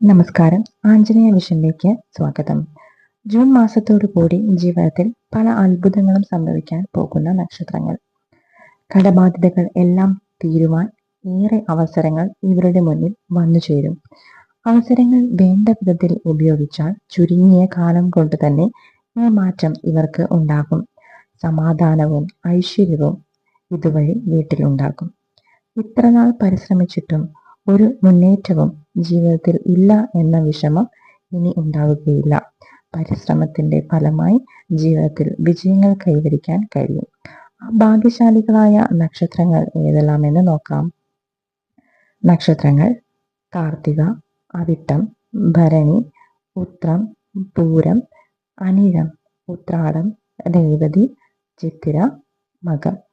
നമസ്കാരം. ആഞ്ജനേയ മിഷനിലേക്ക് സ്വാഗതം. ജൂൺ മാസത്തോടു കൂടി ജീവിതത്തിൽ പല അത്ഭുതങ്ങളും സംഭവിക്കാൻ പോകുന്ന നക്ഷത്രങ്ങൾ. കടബാധ്യതകൾ എല്ലാം തീരുവാൻ ഏറെ അവസരങ്ങൾ ഇവരുടെ മുന്നിൽ വന്നു ചേരും. അവസരങ്ങൾ വേണ്ട വിധത്തിൽ ഉപയോഗിച്ചാൽ ചുരുങ്ങിയ കാലം കൊണ്ട് തന്നെ ഈ മാറ്റം ഇവർക്ക് ഉണ്ടാകും. സമാധാനവും ഐശ്വര്യവും ഇതുവഴി വീട്ടിലുണ്ടാകും. ഇത്രനാൾ പരിശ്രമിച്ചിട്ടും ഒരു മുന്നേറ്റവും ജീവിതത്തിൽ ഇല്ല എന്ന വിഷമം ഇനി ഉണ്ടാവുകയില്ല. പരിശ്രമത്തിന്റെ ഫലമായി ജീവിതത്തിൽ വിജയങ്ങൾ കൈവരിക്കാൻ കഴിയും. ഭാഗ്യശാലികളായ നക്ഷത്രങ്ങൾ ഏതെല്ലാമെന്ന് നോക്കാം. നക്ഷത്രങ്ങൾ കാർത്തിക അവിട്ടം ഭരണി ഉത്രം പൂരം അനിഴം ഉത്രാടം രേവതി ചിത്തിര മകം.